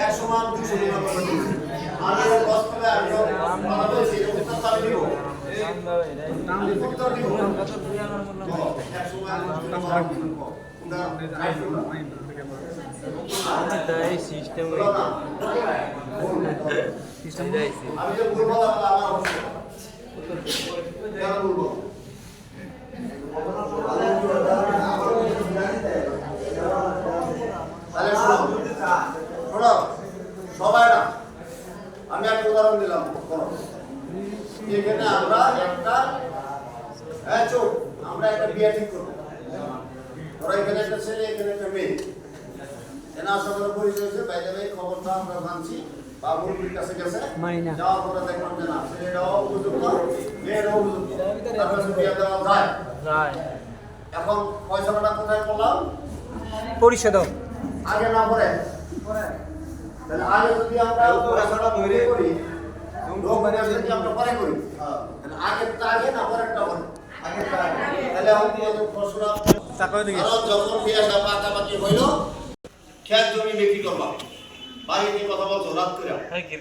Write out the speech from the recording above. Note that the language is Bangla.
একশো মান দুশো আমি বাস্তবে উত্তর দিব উত্তর সিস্টেম আমি যে বলব আমার অবস্থা বলব সবাই না। আমি একটা উদাহরণ দিলাম। এখানে আমরা একটা হ্যাঁ চোখ আমরা একটা বিয়ে ঠিক করব। ওরা এখানে একটা ছেলে এখানে একটা মেয়ে। এনা আশা করে পরিচয় হয়েছে বাইরে ভাই খবরটা আমরা জানছি বা কাছে গেছে। যাওয়ার পরে দেখলাম যে না ছেলেটাও উপযুক্ত মেয়েরাও উপযুক্ত। তারপরে বিয়ে দেওয়া যায়। রায় এখন পয়সাটা কোথায় করলাম? পরিষদ আগে না পরে তাহলে আগে যদি আমরা পয়সাটা ধরে করি লোক মানে যদি আমরা পরে করি তাহলে আগেরটা আগে না পরেরটা পরে? আগে। তাহলে আমি তোমাদের প্রশ্ন যখন বিয়েটা পাকাপাকি হইল খেত জমি বিক্রি করলাম বাড়িতে কথা বলছো রাত করে। ক্রিকেট